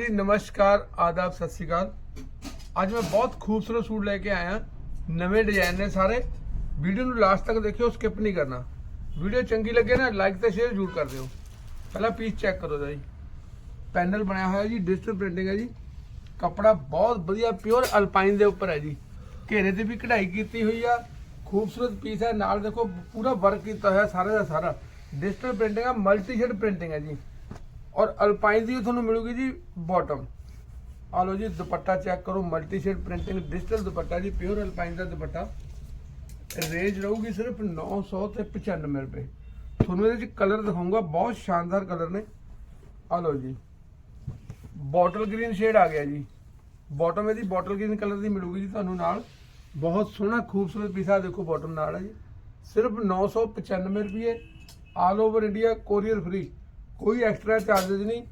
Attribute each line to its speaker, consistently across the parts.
Speaker 1: ਜੀ, ਨਮਸਕਾਰ, ਆਦਾਬ, ਸਤਿ ਸ਼੍ਰੀ ਅਕਾਲ। ਅੱਜ ਮੈਂ ਬਹੁਤ ਖੂਬਸੂਰਤ ਸੂਟ ਲੈ ਕੇ ਆਇਆ। ਨਵੇਂ ਡਿਜ਼ਾਈਨ ਨੇ ਸਾਰੇ। ਵੀਡੀਓ ਨੂੰ ਲਾਸਟ ਤੱਕ ਦੇਖਿਓ ਸਕਿਪ ਨਹੀਂ ਕਰਨਾ। ਵੀਡੀਓ ਚੰਗੀ ਲੱਗੇ ਨਾ ਲਾਈਕ ਤੇ ਸ਼ੇਅਰ ਜ਼ਰੂਰ ਕਰ ਦਿਓ। ਪਹਿਲਾਂ ਪੀਸ ਚੈੱਕ ਕਰੋ ਜੀ। ਪੈਨਲ ਬਣਿਆ ਹੋਇਆ ਜੀ ਡਿਜੀਟਲ ਪ੍ਰਿੰਟਿੰਗ ਹੈ ਜੀ। ਕੱਪੜਾ ਬਹੁਤ ਵਧੀਆ ਪਿਓਰ ਅਲਪਾਈਨ ਦੇ ਉੱਪਰ ਹੈ ਜੀ। ਘੇਰੇ ਤੇ ਵੀ ਕਢਾਈ ਕੀਤੀ ਹੋਈ ਆ। ਖੂਬਸੂਰਤ ਪੀਸ ਹੈ। ਨਾਲ ਦੇਖੋ, ਪੂਰਾ ਵਰਕ ਕੀਤਾ ਹੋਇਆ ਸਾਰਾ ਦਾ ਸਾਰਾ। ਡਿਜੀਟਲ ਪ੍ਰਿੰਟਿੰਗ ਆ ਮਲਟੀ ਸ਼ੇਡ ਪ੍ਰਿੰਟਿੰਗ ਹੈ ਜੀ। ਔਰ ਅਲਪਾਈਨ ਦੀ ਤੁਹਾਨੂੰ ਮਿਲੂਗੀ ਜੀ ਬਾਟਮ ਆ ਲਓ ਜੀ, ਦੁਪੱਟਾ ਚੈੱਕ ਕਰੋ ਮਲਟੀ ਸ਼ੇਡ ਪ੍ਰਿੰਟਿੰਗ ਡਿਜੀਟਲ ਦੁਪੱਟਾ ਜੀ ਪਿਓਰ ਅਲਪਾਈਨ ਦਾ ਦੁਪੱਟਾ। ਰੇਂਜ ਰਹੂਗੀ ਸਿਰਫ 900 ਤੇ 95 ਰੁਪਏ। ਤੁਹਾਨੂੰ ਇਹਦੇ ਵਿੱਚ ਕਲਰ ਦਿਖਾਉਂਗਾ ਬਹੁਤ ਸ਼ਾਨਦਾਰ ਕਲਰ ਨੇ। ਆ ਲਓ ਜੀ ਬੋਟਲ ਗ੍ਰੀਨ ਸ਼ੇਡ ਆ ਗਿਆ ਜੀ। ਬਾਟਮ ਇਹਦੀ ਬੋਟਲ ਗ੍ਰੀਨ ਕਲਰ ਦੀ ਮਿਲੂਗੀ ਜੀ ਤੁਹਾਨੂੰ ਨਾਲ। ਬਹੁਤ ਸੋਹਣਾ, ਖੂਬਸੂਰਤ ਪੀਸਾ ਦੇਖੋ ਬਾਟਮ ਨਾਲ ਹੈ ਜੀ। ਸਿਰਫ 995 ਰੁਪਏ। All over India courier free ਕੋਈ ਐਕਸਟਰਾ ਚਾਰजेस ਨਹੀਂ।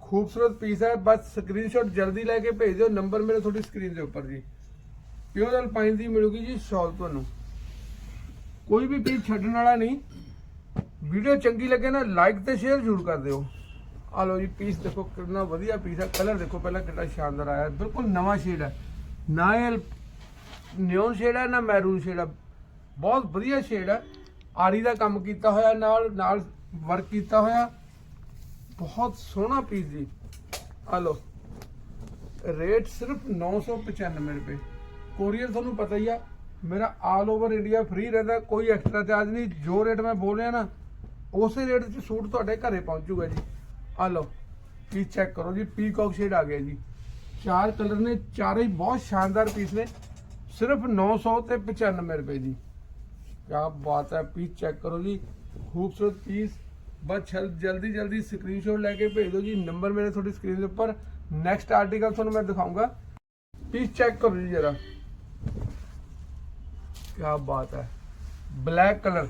Speaker 1: ਖੂਬਸੂਰਤ ਪੀਸ ਹੈ। ਬਸ ਸਕਰੀਨਸ਼ਾਟ ਜਲਦੀ ਲੈ ਕੇ ਭੇਜ ਦਿਓ। ਨੰਬਰ ਮੇਰੇ ਤੁਹਾਡੀ ਸਕਰੀਨ ਦੇ ਉੱਪਰ ਜੀ। ਪਿਓਰ ਅਲਪਾਈਨ ਦੀ ਮਿਲੂਗੀ ਜੀ ਸ਼ਾਲ ਤੁਹਾਨੂੰ। ਕੋਈ ਵੀ ਪੀਸ ਛੱਡਣ ਵਾਲਾ ਨਹੀਂ। ਵੀਡੀਓ ਚੰਗੀ ਲੱਗੇ ਨਾ ਲਾਈਕ ਤੇ ਸ਼ੇਅਰ ਜ਼ਰੂਰ ਕਰ ਦਿਓ। ਆ ਲਓ ਜੀ ਪੀਸ ਦੇਖੋ, ਕਿੰਨਾ ਵਧੀਆ ਪੀਸ ਹੈ। ਕਲਰ ਦੇਖੋ, ਪਹਿਲਾਂ ਕਿੰਨਾ ਸ਼ਾਨਦਾਰ ਆਇਆ। ਬਿਲਕੁਲ ਨਵਾਂ ਸ਼ੇਡ ਹੈ। ਨਾ ਇਹ ਨਿਓਨ ਸ਼ੇਡ ਹੈ, ਨਾ ਮੈਰੂਨ ਸ਼ੇਡ ਹੈ। ਬਹੁਤ ਵਧੀਆ ਸ਼ੇਡ ਹੈ। ਆਰੀ ਦਾ ਕੰਮ ਕੀਤਾ ਹੋਇਆ ਨਾਲ ਨਾਲ ਵਰਕ ਕੀਤਾ ਹੋਇਆ। ਬਹੁਤ ਸੋਹਣਾ ਪੀਸ ਜੀ। ਆ ਲਓ। ਰੇਟ ਸਿਰਫ 995 ਰੁਪਏ। ਕੋਰੀਅਰ ਤੁਹਾਨੂੰ ਪਤਾ ਹੀ ਆ, ਮੇਰਾ ਆਲ ਓਵਰ ਇੰਡੀਆ ਫ੍ਰੀ ਰਹਿੰਦਾ, ਕੋਈ ਐਕਸਟਰਾ ਚਾਰਜ ਨਹੀਂ। ਜੋ ਰੇਟ ਮੈਂ ਬੋਲ ਰਿਹਾ ਨਾ, ਉਸੇ ਰੇਟ 'ਚ ਸੂਟ ਤੁਹਾਡੇ ਘਰੇ ਪਹੁੰਚੂਗਾ ਜੀ। ਆ ਲਓ। ਪੀਸ ਚੈੱਕ ਕਰੋ ਜੀ ਪੀਕੌਕ ਸ਼ੇਡ ਆ ਗਿਆ ਜੀ। ਚਾਰ ਕਲਰ ਨੇ, ਚਾਰੇ ਹੀ ਬਹੁਤ ਸ਼ਾਨਦਾਰ ਪੀਸ ਨੇ। ਸਿਰਫ 900 ਤੇ 95 ਰੁਪਏ ਜੀ। ਕਿਆ ਬਾਤ ਹੈ ਪੀਸ ਚੈੱਕ ਕਰੋ ਜੀ। ਖੂਬਸੂਰਤ ਪੀਸ ਬਸ ਜਲਦੀ ਜਲਦੀ ਸਕਰੀਨਸ਼ਾਟ ਲੈ ਕੇ ਭੇਜ ਦਿਓ ਜੀ ਨੰਬਰ ਮੇਰੇ ਤੁਹਾਡੀ ਸਕਰੀਨ ਦੇ ਉੱਪਰ। ਨੈਕਸਟ ਆਰਟੀਕਲ ਤੁਹਾਨੂੰ ਮੈਂ ਦਿਖਾਉਂਗਾ। ਪੀਸ ਚੈੱਕ ਕਰੋ ਜੀ ਜਰਾ। ਕਿਆ ਬਾਤ ਹੈ। ਬਲੈਕ ਕਲਰ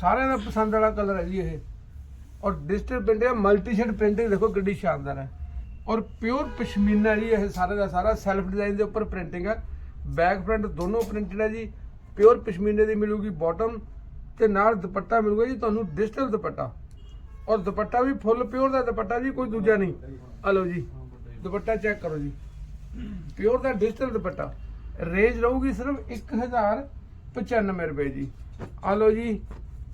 Speaker 1: ਸਾਰਿਆਂ ਦਾ ਪਸੰਦ ਵਾਲਾ ਕਲਰ ਹੈ ਜੀ ਇਹ। ਔਰ ਡਿਜੀਟਲ ਪ੍ਰਿੰਟ ਹੈ ਮਲਟੀ ਸ਼ੇਡ ਪ੍ਰਿੰਟਿੰਗ ਦੇਖੋ ਕਿੰਨੀ ਸ਼ਾਨਦਾਰ ਹੈ। ਔਰ ਪਿਓਰ ਪਸ਼ਮੀਨਾ ਜੀ ਇਹ ਸਾਰੇ ਦਾ ਸਾਰਾ ਸੈਲਫ ਡਿਜ਼ਾਈਨ ਦੇ ਉੱਪਰ ਪ੍ਰਿੰਟਿੰਗ ਹੈ। ਬੈਕ ਫਰੰਟ ਦੋਨੋਂ ਪ੍ਰਿੰਟਡ ਹੈ ਜੀ। ਪਿਓਰ ਪਸ਼ਮੀਨੇ ਦੀ ਮਿਲੂਗੀ ਬਾਟਮ ਤੇ ਨਾਲ ਦੁਪੱਟਾ ਮਿਲੂਗਾ ਜੀ, ਤੁਹਾਨੂੰ ਡਿਜੀਟਲ ਦੁਪੱਟਾ। ਔਰ ਦੁਪੱਟਾ ਵੀ ਫੁੱਲ ਪਿਓਰ ਦਾ, ਦੁਪੱਟਾ ਜੀ ਕੋਈ ਦੂਜਾ ਨਹੀਂ। ਆ ਲਓ ਜੀ, ਦੁਪੱਟਾ ਚੈੱਕ ਕਰੋ ਜੀ। ਪਿਓਰ ਦਾ ਡਿਜੀਟਲ ਦੁਪੱਟਾ। ਰੇਂਜ ਰਹੂਗੀ ਸਿਰਫ 1095 ਰੁਪਏ ਜੀ। ਆ ਲਓ ਜੀ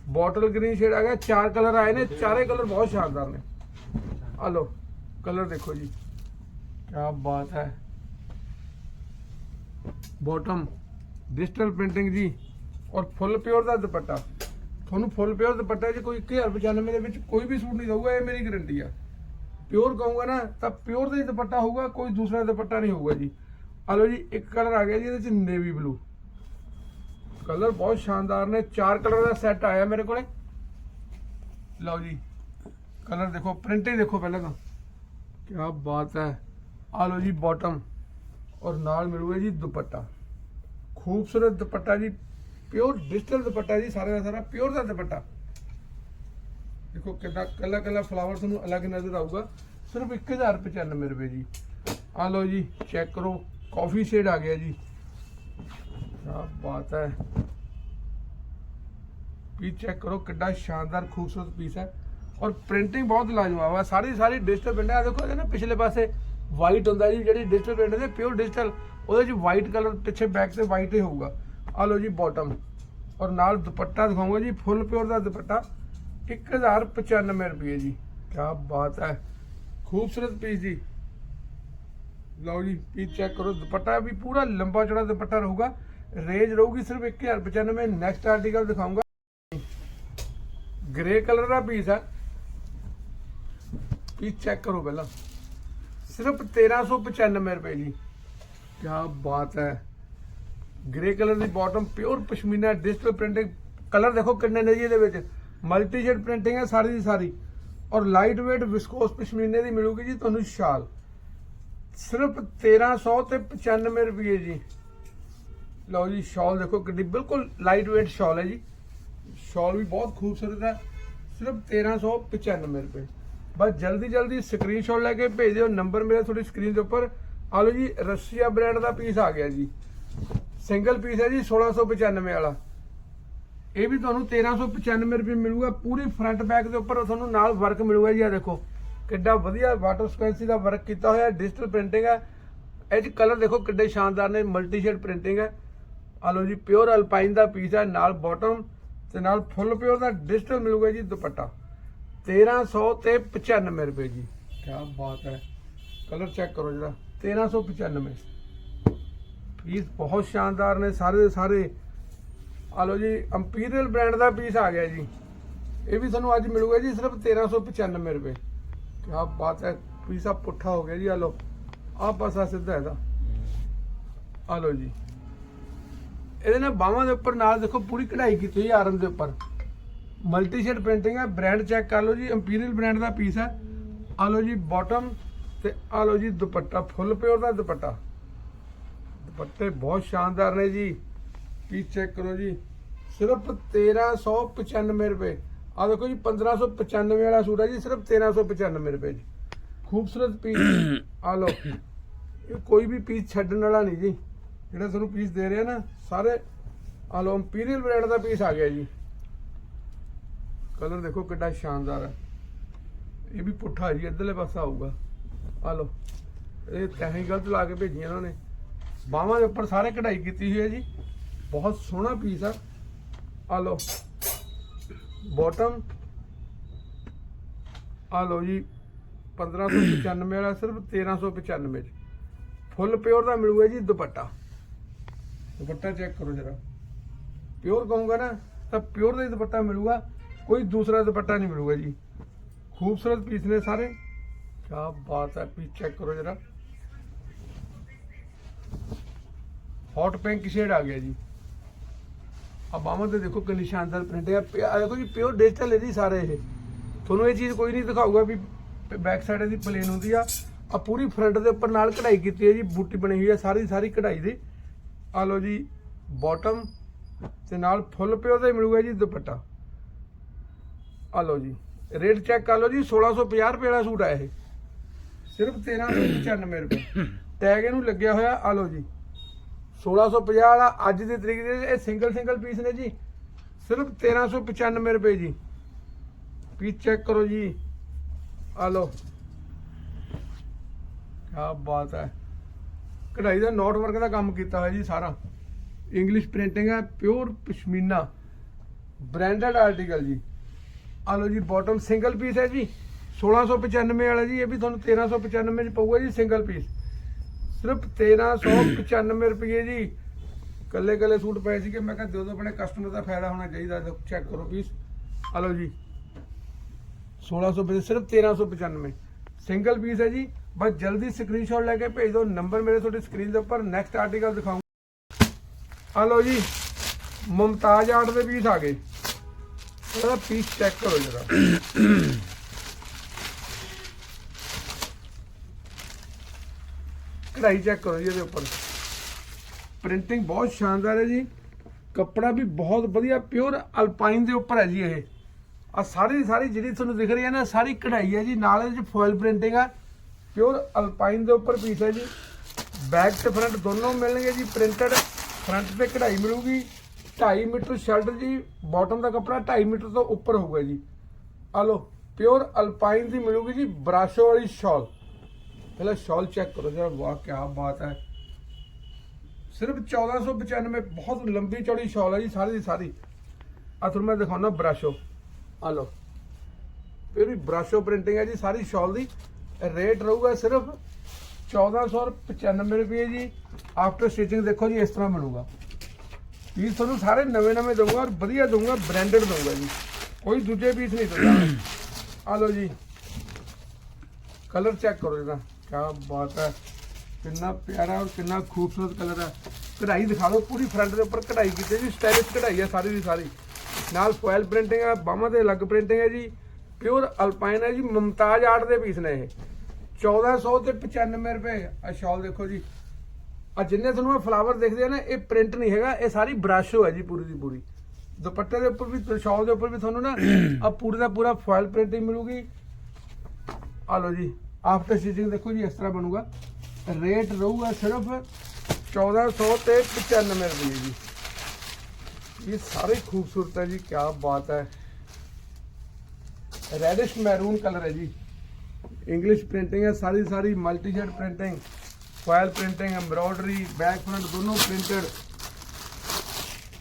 Speaker 1: ਬੋਟਲ ਗ੍ਰੀਨ ਸ਼ੇਡ ਆ ਗਿਆ, ਚਾਰ ਕਲਰ ਆਏ ਨੇ, ਚਾਰੇ ਕਲਰ ਬਹੁਤ ਸ਼ਾਨਦਾਰ ਨੇ। ਆ ਲਓ ਕਲਰ ਦੇਖੋ ਜੀ। ਕੀ ਬਾਤ ਹੈ। ਬਾਟਮ ਡਿਜੀਟਲ ਪ੍ਰਿੰਟਿੰਗ ਜੀ। ਔਰ ਫੁੱਲ ਪਿਓਰ ਦਾ ਦੁਪੱਟਾ। ਤੁਹਾਨੂੰ ਫੁੱਲ ਪਿਓਰ ਦੁਪੱਟਾ ਜੀ ਕੋਈ 1095 ਦੇ ਵਿੱਚ ਕੋਈ ਵੀ ਸੂਟ ਨਹੀਂ ਦਊਗਾ, ਇਹ ਮੇਰੀ ਗਾਰੰਟੀ ਆ। ਪਿਓਰ ਕਹੂੰਗਾ ਨਾ, ਤਾਂ ਪਿਓਰ ਦਾ ਹੀ ਦੁਪੱਟਾ ਹੋਊਗਾ, ਕੋਈ ਦੂਸਰਾ ਦੁਪੱਟਾ ਨਹੀਂ ਹੋਊਗਾ ਜੀ। ਆ ਲਓ ਜੀ, ਇੱਕ ਕਲਰ ਆ ਗਿਆ ਜੀ, ਇਹਦੇ ਚ ਨੇਵੀ ਬਲੂ ਕਲਰ ਬਹੁਤ ਸ਼ਾਨਦਾਰ ਨੇ, ਚਾਰ ਕਲਰ ਦਾ ਸੈੱਟ ਆਇਆ ਮੇਰੇ ਕੋਲੇ। ਲਓ ਜੀ ਕਲਰ ਦੇਖੋ ਪ੍ਰਿੰਟ ਹੀ ਦੇਖੋ ਪਹਿਲਾਂ ਤਾਂ। ਕੀ ਬਾਤ ਹੈ। ਆ ਲਓ ਜੀ ਬਾਟਮ ਔਰ ਨਾਲ ਮਿਲੂਗਾ ਜੀ ਦੁਪੱਟਾ। ਖੂਬਸੂਰਤ ਦੁਪੱਟਾ ਜੀ ਪਿਓਰ ਡਿਜੀਟਲ ਦੁਪੱਟਾ ਜੀ, ਸਾਰਾ ਦਾ ਸਾਰਾ ਪਿਓਰ ਦਾ ਦੁਪੱਟਾ। ਦੇਖੋ ਕਿੰਨਾ ਕੱਲਾ ਕੱਲਾ ਫਲਾਵਰ ਤੁਹਾਨੂੰ ਅਲੱਗ ਨਜ਼ਰ ਆਊਗਾ। ਸਿਰਫ 1095 ਰੁਪਏ ਜੀ। ਆ ਲਓ ਜੀ ਚੈੱਕ ਕਰੋ ਕਾਫੀ ਸ਼ੇਡ ਆ ਗਿਆ ਜੀ। ਕੀ ਬਾਤ ਹੈ। ਪੀਸ ਚੈੱਕ ਕਰੋ, ਕਿੱਡਾ ਸ਼ਾਨਦਾਰ, ਖੂਬਸੂਰਤ ਪੀਸ ਹੈ। ਔਰ ਪ੍ਰਿੰਟਿੰਗ ਬਹੁਤ ਲਾਜਵਾਬ ਹੈ। ਸਾਰੀ ਸਾਰੀ ਡਿਜੀਟਲ ਪ੍ਰਿੰਟ ਹੈ। ਦੇਖੋ, ਇਹਦੇ ਪਿਛਲੇ ਪਾਸੇ ਵਾਈਟ ਹੁੰਦਾ ਜੀ, ਜਿਹੜੀ ਡਿਜੀਟਲ ਪ੍ਰਿੰਟ ਦੇ ਪਿਓਰ ਡਿਜੀਟਲ ਉਹਦੇ 'ਚ ਵਾਈਟ ਕਲਰ ਪਿੱਛੇ ਬੈਕ ਤੇ ਵਾਈਟ ਹੀ ਹੋਊਗਾ। ਆ ਲਓ ਜੀ ਬਾਟਮ ਔਰ ਨਾਲ ਦੁਪੱਟਾ ਦਿਖਾਉਂਗਾ ਜੀ ਫੁੱਲ ਪਿਓਰ ਦਾ ਦੁਪੱਟਾ। 1095 ਰੁਪਏ ਜੀ। ਕੀ ਬਾਤ ਹੈ। ਖੂਬਸੂਰਤ ਪੀਸ ਜੀ। ਲਓ ਜੀ ਪੀਸ ਚੈੱਕ ਕਰੋ। ਦੁਪੱਟਾ ਵੀ ਪੂਰਾ ਲੰਬਾ ਚੌੜਾ ਦੁਪੱਟਾ ਰਹੂਗਾ। ਰੇਂਜ ਰਹੂਗੀ ਸਿਰਫ 1095 ਨੈਕਸਟ ਆਰਟੀਕਲ ਦਿਖਾਉਂਗਾ। ਗ੍ਰੇ ਕਲਰ ਦਾ ਪੀਸ ਹੈ। ਪੀਸ ਚੈੱਕ ਕਰੋ ਪਹਿਲਾਂ। ਸਿਰਫ 1395 ਰੁਪਏ ਜੀ। ਕੀ ਬਾਤ ਹੈ। ਗ੍ਰੇ ਕਲਰ ਦੀ bottom pure pashmina display printing colour ਦੇਖੋ ਕਿੰਨੇ ਨੇ ਜੀ ਇਹਦੇ ਵਿੱਚ। ਮਲਟੀ ਸ਼ੇਡ ਪ੍ਰਿੰਟਿੰਗ ਹੈ ਸਾਰੀ ਦੀ ਸਾਰੀ। ਔਰ ਲਾਈਟ weight ਵਿਸਕੋਸ ਪਸ਼ਮੀਨੇ ਦੀ ਮਿਲੂਗੀ ਜੀ ਤੁਹਾਨੂੰ ਸ਼ਾਲ ਸਿਰਫ 1300 ਤੇ 95 ਰੁਪਏ ਜੀ। ਲਓ ਜੀ ਸ਼ਾਲ ਦੇਖੋ ਕਿੰਨੀ ਬਿਲਕੁਲ ਲਾਈਟ weight ਸ਼ਾਲ ਹੈ ਜੀ। ਸ਼ਾਲ ਵੀ ਬਹੁਤ ਖੂਬਸੂਰਤ ਹੈ। ਸਿਰਫ 1395 ਰੁਪਏ। ਬਸ ਜਲਦੀ ਜਲਦੀ ਸਕਰੀਨਸ਼ਾਟ ਲੈ ਕੇ ਭੇਜ ਦਿਓ। ਨੰਬਰ ਮੇਰਾ ਤੁਹਾਡੀ ਸਕਰੀਨ ਦੇ ਉੱਪਰ। ਆ ਲਓ ਜੀ, ਰਸ਼ੀਆ ਬ੍ਰਾਂਡ ਦਾ ਪੀਸ ਆ ਗਿਆ ਜੀ। ਸਿੰਗਲ ਪੀਸ ਹੈ ਜੀ 1695 ਵਾਲਾ। ਇਹ ਵੀ ਤੁਹਾਨੂੰ 1395 ਰੁਪਏ ਮਿਲੂਗਾ, ਪੂਰੀ ਫਰੰਟ ਬੈਕ ਦੇ ਉੱਪਰ ਤੁਹਾਨੂੰ ਨਾਲ ਵਰਕ ਮਿਲੂਗਾ ਜੀ ਆ ਦੇਖੋ। ਕਿੱਡਾ ਵਧੀਆ ਵਾਟਰ ਸਕੁਐਂਸੀ ਦਾ ਵਰਕ ਕੀਤਾ ਹੋਇਆ ਡਿਜੀਟਲ ਪ੍ਰਿੰਟਿੰਗ ਹੈ। ਇਹ ਚ ਕਲਰ ਦੇਖੋ ਕਿੱਡੇ ਸ਼ਾਨਦਾਰ ਨੇ ਮਲਟੀ ਸ਼ੇਡ ਪ੍ਰਿੰਟਿੰਗ ਹੈ। ਆ ਲਓ ਜੀ ਪਿਓਰ ਅਲਪਾਈਨ ਦਾ ਪੀਸ ਹੈ, ਨਾਲ ਬਾਟਮ ਤੇ ਨਾਲ ਫੁੱਲ ਪਿਓਰ ਦਾ ਡਿਜੀਟਲ ਮਿਲੂਗਾ ਜੀ, ਦੁਪੱਟਾ। 1300 ਤੇ 95 ਰੁਪਏ ਜੀ। ਕੀ ਬਾਤ ਹੈ। ਕਲਰ ਚੈੱਕ ਕਰੋ ਜਰਾ 1395 ਪੀਸ ਬਹੁਤ ਸ਼ਾਨਦਾਰ ਨੇ, ਸਾਰੇ ਦੇ ਸਾਰੇ। ਆ ਲਓ ਜੀ ਇੰਪੀਰੀਅਲ ਬ੍ਰਾਂਡ ਦਾ ਪੀਸ ਆ ਗਿਆ ਜੀ। ਇਹ ਵੀ ਤੁਹਾਨੂੰ ਅੱਜ ਮਿਲੂਗਾ ਜੀ, ਸਿਰਫ 1395 ਰੁਪਏ। ਕੀ ਬਾਤ ਹੈ, ਪੀਸ ਆ ਪੁੱਠਾ ਹੋ ਗਿਆ ਜੀ ਆ ਲਓ। ਆਹ ਪਾਸਾ ਸਿੱਧਾ ਇਹਦਾ। ਆ ਲਓ ਜੀ। ਇਹਦੇ ਨਾਲ ਬਾਹਾਂ ਦੇ ਉੱਪਰ ਨਾਲ ਦੇਖੋ, ਪੂਰੀ ਕਢਾਈ ਕੀਤੀ ਹੋਈ ਆਰਮ ਦੇ ਉੱਪਰ। ਮਲਟੀ ਸ਼ੇਡ ਪ੍ਰਿੰਟਿੰਗ ਹੈ ਬ੍ਰਾਂਡ ਚੈੱਕ ਕਰ ਲਓ ਜੀ ਇੰਪੀਰੀਅਲ ਬ੍ਰਾਂਡ ਦਾ ਪੀਸ ਹੈ ਆ ਲਓ ਜੀ ਬਾਟਮ ਤੇ ਆ ਲਓ ਜੀ, ਦੁਪੱਟਾ ਫੁੱਲ ਪਿਓਰ ਦਾ ਦੁਪੱਟਾ। ਦੁਪੱਟੇ ਬਹੁਤ ਸ਼ਾਨਦਾਰ ਨੇ ਜੀ। ਪੀਸ ਚੈੱਕ ਕਰੋ ਜੀ। ਸਿਰਫ 1395 ਰੁਪਏ। ਆ ਦੇਖੋ ਜੀ 1595 ਵਾਲਾ ਸੂਟ ਹੈ ਜੀ, ਸਿਰਫ 1395 ਰੁਪਏ ਜੀ। ਖੂਬਸੂਰਤ ਪੀਸ ਆ ਲਓ। ਇਹ ਕੋਈ ਵੀ ਪੀਸ ਛੱਡਣ ਵਾਲਾ ਨਹੀਂ ਜੀ। ਜਿਹੜਾ ਤੁਹਾਨੂੰ ਪੀਸ ਦੇ ਰਿਹਾ ਨਾ, ਸਾਰੇ ਆ ਲਓ ਇੰਪੀਰੀਅਲ ਬ੍ਰਾਂਡ ਦਾ ਪੀਸ ਆ ਗਿਆ ਜੀ। ਕਲਰ ਦੇਖੋ ਕਿੱਡਾ ਸ਼ਾਨਦਾਰ ਹੈ। ਇਹ ਵੀ ਪੁੱਠਾ ਜੀ, ਇੱਧਰਲੇ ਪਾਸਾ ਆਊਗਾ। ਆ ਲਓ। ਇਹ ਤਹੀਂ ਗਲਤ ਲਾ ਕੇ ਭੇਜੀਆਂ ਇਹਨਾਂ ਨੇ। ਬਾਹਾਂ ਦੇ ਉੱਪਰ ਸਾਰੇ ਕਢਾਈ ਕੀਤੀ ਹੋਈ ਹੈ ਜੀ। ਬਹੁਤ ਸੋਹਣਾ ਪੀਸ ਆ। ਆ ਲਓ। ਬਾਟਮ ਆ ਲਓ ਜੀ 1595 ਵਾਲਾ ਸਿਰਫ 1395 ਚ। ਫੁੱਲ ਪਿਓਰ ਦਾ ਮਿਲੂਗਾ ਜੀ ਦੁਪੱਟਾ। ਦੁਪੱਟਾ ਚੈੱਕ ਕਰੋ ਜਰਾ। ਪਿਓਰ ਕਹੂੰਗਾ ਨਾ, ਤਾਂ ਪਿਓਰ ਦਾ ਹੀ ਦੁਪੱਟਾ ਮਿਲੂਗਾ। ਕੋਈ ਦੂਸਰਾ ਦੁਪੱਟਾ ਨਹੀਂ ਮਿਲੂਗਾ ਜੀ। ਖੂਬਸੂਰਤ ਪੀਸ ਨੇ ਸਾਰੇ। ਕੀ ਬਾਤ ਹੈ ਪੀਸ ਚੈੱਕ ਕਰੋ ਜਰਾ। ਹੌਟ ਪਿੰਕ ਸ਼ੇਡ ਆ ਗਿਆ ਜੀ? ਆ ਬਾਹਾਂ ਤੇ ਦੇਖੋ ਕਿੰਨੀ ਸ਼ਾਨਦਾਰ ਪ੍ਰਿੰਟ ਹੈ। ਆਹ ਦੇਖੋ ਜੀ ਪਿਓਰ ਡਿਜੀਟਲ ਹੈ ਜੀ ਸਾਰੇ ਇਹ। ਤੁਹਾਨੂੰ ਇਹ ਚੀਜ਼ ਕੋਈ ਨਹੀਂ ਦਿਖਾਊਗਾ ਵੀ ਬੈਕ ਸਾਈਡ ਇਹਦੀ ਪਲੇਨ ਹੁੰਦੀ ਆ। ਆ ਪੂਰੀ ਫਰੰਟ ਦੇ ਉੱਪਰ ਨਾਲ ਕਢਾਈ ਕੀਤੀ ਹੈ ਜੀ ਬੂਟੀ ਬਣੀ ਹੋਈ ਹੈ ਸਾਰੀ ਸਾਰੀ ਕਢਾਈ ਦੀ। ਆ ਲਓ ਜੀ ਬਾਟਮ ਤੇ ਨਾਲ ਫੁੱਲ ਪਿਓਰ ਦਾ ਮਿਲੂਗਾ ਜੀ ਦੁਪੱਟਾ। ਆ ਲਓ ਜੀ ਰੇਟ ਚੈੱਕ ਕਰ ਲਓ ਜੀ 1650 ਰੁਪਏ ਵਾਲਾ ਸੂਟ ਆ ਇਹ। ਸਿਰਫ 1395 ਰੁਪਏ। ਟੈਗ ਇਹਨੂੰ ਲੱਗਿਆ ਹੋਇਆ ਆ ਲਓ ਜੀ। 1650 ਵਾਲਾ ਅੱਜ ਦੀ ਤਰੀਕ ਦੇ ਇਹ ਸਿੰਗਲ ਸਿੰਗਲ ਪੀਸ ਨੇ ਜੀ। ਸਿਰਫ 1395 ਰੁਪਏ ਜੀ। ਪੀਸ ਚੈੱਕ ਕਰੋ ਜੀ। ਆ ਲਓ। ਕੀ ਬਾਤ ਹੈ। ਕਢਾਈ ਦਾ ਨੋਟ ਵਰਕ ਦਾ ਕੰਮ ਕੀਤਾ ਹੋਇਆ ਜੀ ਸਾਰਾ। ਇੰਗਲਿਸ਼ ਪ੍ਰਿੰਟਿੰਗ ਹੈ ਪਿਓਰ ਪਸ਼ਮੀਨਾ। ਬ੍ਰਾਂਡਡ ਆਰਟੀਕਲ ਜੀ। ਆ ਲਓ ਜੀ ਬਾਟਮ ਸਿੰਗਲ ਪੀਸ ਹੈ ਜੀ। 1695 ਵਾਲਾ ਜੀ, ਇਹ ਵੀ ਤੁਹਾਨੂੰ 1395 ਚ ਪਊਗਾ ਜੀ ਸਿੰਗਲ ਪੀਸ ਸਿਰਫ 1395 ਰੁਪਏ ਜੀ। ਕੱਲੇ ਕੱਲੇ ਸੂਟ ਪਏ ਸੀਗੇ, ਮੈਂ ਕਿਹਾ ਦੋ ਆਪਣੇ ਕਸਟਮਰ ਦਾ ਫਾਇਦਾ ਹੋਣਾ ਚਾਹੀਦਾ ਚੈੱਕ ਕਰੋ ਪੀਸ ਆ ਲਓ ਜੀ। 1600 ਰੁਪਏ ਦੇ ਸਿਰਫ 1395 ਸਿੰਗਲ ਪੀਸ ਹੈ ਜੀ। ਬਸ ਜਲਦੀ ਸਕਰੀਨਸ਼ਾਟ ਲੈ ਕੇ ਭੇਜ ਦਿਓ ਨੰਬਰ ਮੇਰੇ ਤੁਹਾਡੀ ਸਕਰੀਨ ਦੇ ਉੱਪਰ ਨੈਕਸਟ ਆਰਟੀਕਲ ਦਿਖਾਉਂਗਾ। ਆ ਲਓ ਜੀ। ਮੁਮਤਾਜ ਆਰਟ ਦੇ ਪੀਸ ਆ ਗਏ। ਉਹਦਾ ਪੀਸ ਚੈੱਕ ਕਰੋ ਜਰਾ। ਕਢਾਈ ਚੈੱਕ ਕਰੋ ਜੀ ਇਹਦੇ ਉੱਪਰ। ਪ੍ਰਿੰਟਿੰਗ ਬਹੁਤ ਸ਼ਾਨਦਾਰ ਹੈ ਜੀ। ਕੱਪੜਾ ਵੀ ਬਹੁਤ ਵਧੀਆ ਪਿਓਰ ਅਲਪਾਈਨ ਦੇ ਉੱਪਰ ਹੈ ਜੀ ਇਹ। ਆ ਸਾਰੀ ਦੀ ਸਾਰੀ ਜਿਹੜੀ ਤੁਹਾਨੂੰ ਦਿਖ ਰਹੀ ਹੈ ਨਾ ਸਾਰੀ ਕਢਾਈ ਹੈ ਜੀ। ਨਾਲ ਇਹਦੇ ਚ ਫੋਇਲ ਪ੍ਰਿੰਟਿੰਗ ਆ। ਪਿਓਰ ਅਲਪਾਈਨ ਦੇ ਉੱਪਰ ਪੀਸ ਹੈ ਜੀ। ਬੈਕ ਤੇ ਫਰੰਟ ਦੋਨੋਂ ਮਿਲਣਗੇ ਜੀ। ਪ੍ਰਿੰਟਡ ਫਰੰਟ ਤੇ ਕਢਾਈ ਮਿਲੂਗੀ। 2.5 ਮੀਟਰ ਸ਼ਰਟ ਜੀ। ਬਾਟਮ ਦਾ ਕੱਪੜਾ 2.5 ਮੀਟਰ ਤੋਂ ਉੱਪਰ ਹੋਊਗਾ ਜੀ। ਆ ਲੋ ਪਿਓਰ ਅਲਪਾਈਨ ਦੀ ਮਿਲੂਗੀ ਜੀ। ਬਰਾਸ਼ੋ ਵਾਲੀ ਸ਼ਾਲ ਪਹਿਲਾਂ ਸ਼ਾਲ ਚੈੱਕ ਕਰੋ ਜਰਾ, ਵਾਹ ਕੀ ਬਾਤ ਹੈ। ਸਿਰਫ 1495 ਬਹੁਤ ਲੰਬੀ ਚੌੜੀ ਸ਼ਾਲ ਹੈ ਜੀ, ਸਾਰੀ ਦੀ ਸਾਰੀ। ਆ ਤੁਹਾਨੂੰ ਮੈਂ ਦਿਖਾਉਣਾ ਬਰਾਸ਼ੋ। ਆ ਲੋ ਇਹ ਵੀ ਬਰਾਸ਼ੋ ਪ੍ਰਿੰਟਿੰਗ ਹੈ ਜੀ, ਸਾਰੀ ਸ਼ਾਲ ਦੀ। ਰੇਟ ਰਹੂਗਾ ਸਿਰਫ 1495 ਰੁਪਏ ਜੀ। ਆਫਟਰ ਸਟਿਚਿੰਗ ਦੇਖੋ ਜੀ, ਇਸ ਤਰ੍ਹਾਂ ਮਿਲੂਗਾ ਪੀਸ ਤੁਹਾਨੂੰ ਸਾਰੇ ਨਵੇਂ ਨਵੇਂ ਦਊਂਗਾ ਔਰ ਵਧੀਆ ਦਊਂਗਾ ਬ੍ਰਾਂਡਡ ਦਊਂਗਾ ਜੀ। ਕੋਈ ਦੂਜੇ ਪੀਸ ਨਹੀਂ ਦਊਂਗਾ। ਆ ਲਓ ਜੀ। ਕਲਰ ਚੈੱਕ ਕਰੋ ਜਰਾ। ਕੀ ਬਾਤ ਹੈ। ਕਿੰਨਾ ਪਿਆਰਾ ਔਰ ਕਿੰਨਾ ਖੂਬਸੂਰਤ ਕਲਰ ਹੈ। ਕਢਾਈ ਦਿਖਾ ਦਿਓ ਪੂਰੀ ਫਰੰਟ ਦੇ ਉੱਪਰ ਕਢਾਈ ਕੀਤੀ ਜੀ ਸਟਾਈਲਿਸ਼ ਕਢਾਈ ਹੈ ਸਾਰੀ ਦੀ ਸਾਰੀ। ਨਾਲ ਫੋਇਲ ਪ੍ਰਿੰਟਿੰਗ ਹੈ ਬਾਹਾਂ ਤੇ ਅਲੱਗ ਪ੍ਰਿੰਟਿੰਗ ਹੈ ਜੀ ਪਿਓਰ ਅਲਪਾਈਨ ਹੈ ਜੀ ਮੁਮਤਾਜ ਆਰਟ ਦੇ ਪੀਸ ਨੇ ਇਹ। 1400 ਤੇ 95 ਰੁਪਏ ਆ ਸ਼ਾਲ ਦੇਖੋ ਜੀ। ਆ ਜਿੰਨੇ ਤੁਹਾਨੂੰ ਇਹ ਫਲਾਵਰ ਦਿਖਦੇ ਆ ਨਾ ਇਹ ਪ੍ਰਿੰਟ ਨਹੀਂ ਹੈਗਾ ਇਹ ਸਾਰੀ ਬ੍ਰਸ਼ੋ ਹੈ ਜੀ ਪੂਰੀ ਦੀ ਪੂਰੀ। ਦੁਪੱਟੇ ਦੇ ਉੱਪਰ ਵੀ ਸ਼ਾਲ ਦੇ ਉੱਪਰ ਵੀ ਤੁਹਾਨੂੰ ਨਾ ਆ ਪੂਰੇ ਦਾ ਪੂਰਾ ਫੋਇਲ ਪ੍ਰਿੰਟਿੰਗ ਮਿਲੂਗੀ। ਆ ਲਓ ਜੀ। ਆਫਟਰ ਸਟਿਚਿੰਗ ਦੇਖੋ ਜੀ, ਇਸ ਤਰ੍ਹਾਂ ਬਣੂਗਾ। ਰੇਟ ਰਹੂਗਾ ਸਿਰਫ 1400 ਤੇ 95 ਰੁਪਏ ਜੀ। ਇਹ ਸਾਰੇ ਖੂਬਸੂਰਤ ਹੈ ਜੀ ਕੀ ਬਾਤ ਹੈ। ਰੈਡਿਸ਼ ਮੈਰੂਨ ਕਲਰ ਹੈ ਜੀ। ਇੰਗਲਿਸ਼ ਪ੍ਰਿੰਟਿੰਗ ਹੈ, ਸਾਰੀ ਸਾਰੀ multi shade printing foil printing embroidery back front ਦੋਨੋਂ ਪ੍ਰਿੰਟਡ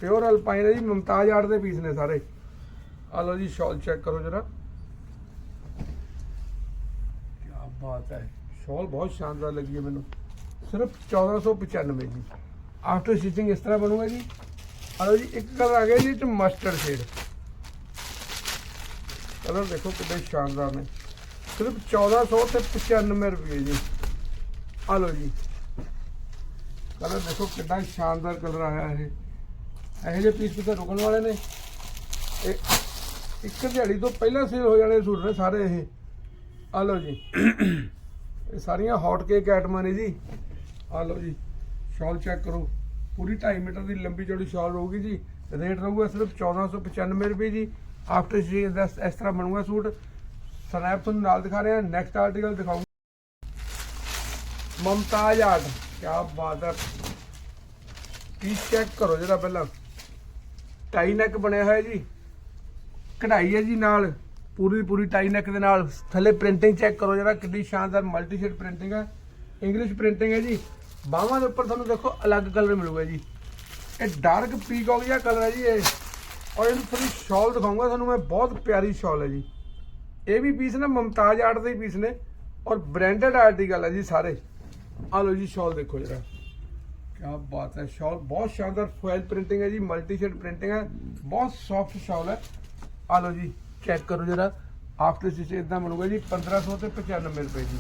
Speaker 1: ਪਿਓਰ ਅਲਪਾਈਨ ਹੈ ਜੀ, ਮੁਮਤਾਜ ਆਰਟ ਦੇ ਪੀਸ ਨੇ ਸਾਰੇ। ਆ ਲਓ ਜੀ ਸ਼ਾਲ ਚੈੱਕ ਕਰੋ ਜਰਾ ਕੀ ਬਾਤ ਹੈ। ਸ਼ਾਲ ਬਹੁਤ ਸ਼ਾਨਦਾਰ ਲੱਗੀ ਹੈ ਮੈਨੂੰ। ਸਿਰਫ 1495 ਜੀ। ਆਫਟਰ ਸਟਿਚਿੰਗ ਇਸ ਤਰ੍ਹਾਂ ਬਣੂਗਾ ਜੀ। ਆਲੋ ਜੀ, ਇੱਕ ਕਲਰ ਆ ਗਿਆ ਜੀ, ਇਹ ਮਸਟਰਡ ਸ਼ੇਡ ਕਲਰ ਦੇਖੋ ਕਿੰਨੇ ਸ਼ਾਨਦਾਰ ਨੇ। ਸਿਰਫ 1400 ਤੇ 95 ਰੁਪਏ ਜੀ। ਆਲੋ ਜੀ। ਕਲਰ ਦੇਖੋ ਕਿੰਨਾ ਸ਼ਾਨਦਾਰ ਕਲਰ ਆਇਆ ਇਹ। ਇਹੋ ਜਿਹੇ ਪੀਸ ਕਿਤੇ ਰੁਕਣ ਵਾਲੇ ਨੇ। ਇਹ ਇੱਕ ਦਿਹਾੜੀ ਤੋਂ ਪਹਿਲਾਂ ਸੇਲ ਹੋ ਜਾਣੇ ਸੂਟ ਨੇ ਸਾਰੇ ਇਹ। ਆ ਲਓ ਜੀ। ਇਹ ਸਾਰੀਆਂ ਹੌਟ ਕੇਕ ਆਈਟਮਾਂ ਨੇ ਜੀ। ਆ ਲਓ ਜੀ। ਸ਼ਾਲ ਚੈੱਕ ਕਰੋ। ਪੂਰੀ 2.5 ਮੀਟਰ ਦੀ ਲੰਬੀ ਚੌੜੀ ਸ਼ਾਲ ਰਹੂਗੀ ਜੀ। ਰੇਟ ਰਹੂਗਾ ਸਿਰਫ 1495 ਰੁਪਏ ਜੀ। ਆਫਟਰ ਜੀ ਦਾ ਇਸ ਤਰ੍ਹਾਂ ਬਣੂਗਾ ਸੂਟ। ਸਨੈਪ ਤੁਹਾਨੂੰ ਨਾਲ ਦਿਖਾ ਰਹੇ। ਹਾਂ ਨੈਕਸਟ ਆਰਟੀਕਲ ਦਿਖਾਉਂਗਾ ਮਮਤਾਜ ਆਰਟ ਕੀ ਬਾਤ ਹੈ। ਪੀਸ ਚੈੱਕ ਕਰੋ ਜਿਹੜਾ ਪਹਿਲਾਂ। ਟਾਈ ਨੈਕ ਬਣਿਆ ਹੋਇਆ ਜੀ। ਕਢਾਈ ਹੈ ਜੀ ਨਾਲ। ਪੂਰੀ ਦੀ ਪੂਰੀ ਟਾਈ ਨੈਕ ਦੇ ਨਾਲ ਥੱਲੇ ਪ੍ਰਿੰਟਿੰਗ ਚੈੱਕ ਕਰੋ, ਜਿਹੜਾ ਕਿੰਨੀ ਸ਼ਾਨਦਾਰ ਮਲਟੀ ਸ਼ੇਡ ਪ੍ਰਿੰਟਿੰਗ ਹੈ। ਇੰਗਲਿਸ਼ ਪ੍ਰਿੰਟਿੰਗ ਹੈ ਜੀ। ਬਾਹਾਂ ਦੇ ਉੱਪਰ ਤੁਹਾਨੂੰ ਦੇਖੋ ਅਲੱਗ ਕਲਰ ਮਿਲੂਗਾ ਜੀ। ਇਹ ਡਾਰਕ ਪੀਕੌਕ ਜਿਹਾ ਕਲਰ ਹੈ ਜੀ ਇਹ। ਔਰ ਇਹਨੂੰ ਪੂਰੀ ਸ਼ਾਲ ਦਿਖਾਉਂਗਾ, ਤੁਹਾਨੂੰ ਮੈਂ ਬਹੁਤ ਪਿਆਰੀ ਸ਼ਾਲ ਹੈ ਜੀ। ਇਹ ਵੀ ਪੀਸ ਨਾ ਮਮਤਾਜ ਆਰਟ ਦੇ ਪੀਸ ਨੇ। ਔਰ ਬ੍ਰਾਂਡਡ ਗੱਲ ਹੈ ਜੀ ਸਾਰੇ। ਆ ਲਓ ਜੀ ਸ਼ਾਲ ਦੇਖੋ ਜਰਾ। ਕੀ ਬਾਤ ਹੈ ਸ਼ਾਲ ਬਹੁਤ ਸ਼ਾਨਦਾਰ ਫੋਇਲ ਪ੍ਰਿੰਟਿੰਗ ਹੈ ਜੀ ਮਲਟੀ ਸ਼ੇਡ ਪ੍ਰਿੰਟਿੰਗ ਹੈ। ਬਹੁਤ ਸੌਫਟ ਸ਼ਾਲ ਹੈ। ਆ ਲਓ ਜੀ। ਚੈੱਕ ਕਰੋ ਜਰਾ। ਆਫਟਰ ਸਟਿਚ ਇਦਾਂ ਬਣੂਗਾ ਜੀ 1500 ਤੇ 95 ਰੁਪਏ ਜੀ।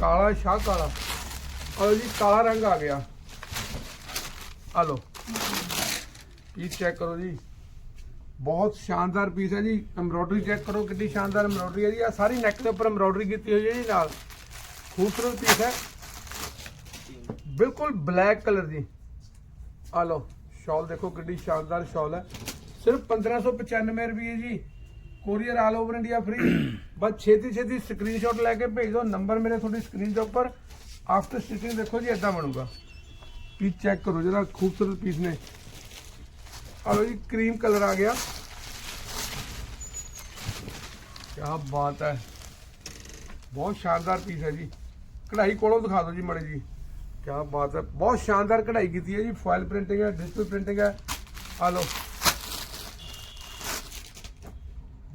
Speaker 1: ਕਾਲਾ ਸ਼ਾਹ ਕਾਲਾ। ਆ ਜੀ, ਕਾਲਾ ਰੰਗ ਆ ਗਿਆ। ਆ ਲਓ। ਪੀਸ ਚੈੱਕ ਕਰੋ ਜੀ। ਬਹੁਤ ਸ਼ਾਨਦਾਰ ਪੀਸ ਹੈ ਜੀ। ਐਮਬ੍ਰੋਇਡਰੀ ਚੈੱਕ ਕਰੋ ਕਿੰਨੀ ਸ਼ਾਨਦਾਰ ਐਮਬ੍ਰੋਇਡਰੀ ਹੈ ਜੀ। ਆ ਸਾਰੀ ਨੈਕ ਦੇ ਉੱਪਰ ਐਮਬ੍ਰੋਇਡਰੀ ਕੀਤੀ ਹੋਈ ਹੈ ਜੀ ਨਾਲ। ਖੂਬਸੂਰਤ ਪੀਸ ਹੈ। ਬਿਲਕੁਲ ਬਲੈਕ ਕਲਰ ਦੀ। ਆ ਲਓ, ਸ਼ਾਲ ਦੇਖੋ ਕਿੰਨੀ ਸ਼ਾਨਦਾਰ ਸ਼ਾਲ ਹੈ। ਸਿਰਫ 1595 ਰੁਪਏ ਜੀ। Courier all over India free ਬਸ ਛੇਤੀ ਛੇਤੀ ਸਕਰੀਨਸ਼ਾਟ ਲੈ ਕੇ ਭੇਜ ਦਿਓ ਨੰਬਰ ਮੇਰੇ ਤੁਹਾਡੀ ਸਕਰੀਨ ਦੇ ਉੱਪਰ ਆਫਟਰ ਸਟਿਚਿੰਗ ਦੇਖੋ ਜੀ ਇਦਾਂ ਬਣੂਗਾ ਪੀਸ ਚੈੱਕ ਕਰੋ ਜਰਾ ਖੂਬਸੂਰਤ ਪੀਸ ਨੇ ਆ ਲਓ ਜੀ ਕਰੀਮ ਕਲਰ ਆ ਗਿਆ ਕੀ ਬਾਤ ਹੈ ਬਹੁਤ ਸ਼ਾਨਦਾਰ ਪੀਸ ਹੈ ਜੀ ਕਢਾਈ ਕੋਲੋਂ ਦਿਖਾ ਦਿਓ ਜੀ ਮੜੇ ਜੀ ਕੀ ਬਾਤ ਹੈ ਬਹੁਤ ਸ਼ਾਨਦਾਰ ਕਢਾਈ ਕੀਤੀ ਹੈ ਜੀ ਫਾਇਲ ਪ੍ਰਿੰਟਿੰਗ ਹੈ ਡਿਜੀਟਲ ਪ੍ਰਿੰਟਿੰਗ ਹੈ ਆ ਲਓ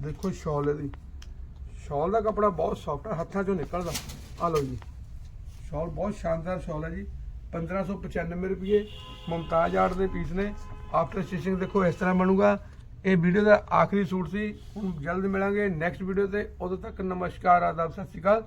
Speaker 1: ਦੇਖੋ ਸ਼ਾਲ ਇਹਦੀ। ਸ਼ਾਲ ਦਾ ਕਪੜਾ ਬਹੁਤ ਸੌਫਟ ਹੈ ਹੱਥਾਂ ਚੋਂ ਨਿਕਲਦਾ। ਆ ਲਓ ਜੀ। ਸ਼ਾਲ ਬਹੁਤ ਸ਼ਾਨਦਾਰ ਸ਼ਾਲ ਹੈ ਜੀ। 1595 ਰੁਪਏ ਮੁਮਤਾਜ ਆਰਟ ਦੇ ਪੀਸ ਨੇ। ਆਫਟਰ ਸਟਿਚਿੰਗ ਦੇਖੋ ਇਸ ਤਰ੍ਹਾਂ ਬਣੂਗਾ। ਇਹ ਵੀਡੀਓ ਦਾ ਆਖਰੀ ਸੂਟ ਸੀ। ਹੁਣ ਜਲਦ ਮਿਲਾਂਗੇ ਨੈਕਸਟ ਵੀਡੀਓ ਤੇ। ਉਦੋਂ ਤੱਕ ਨਮਸਕਾਰ, ਆਦਾਬ, ਸਤਿ ਸ਼੍ਰੀ ਅਕਾਲ।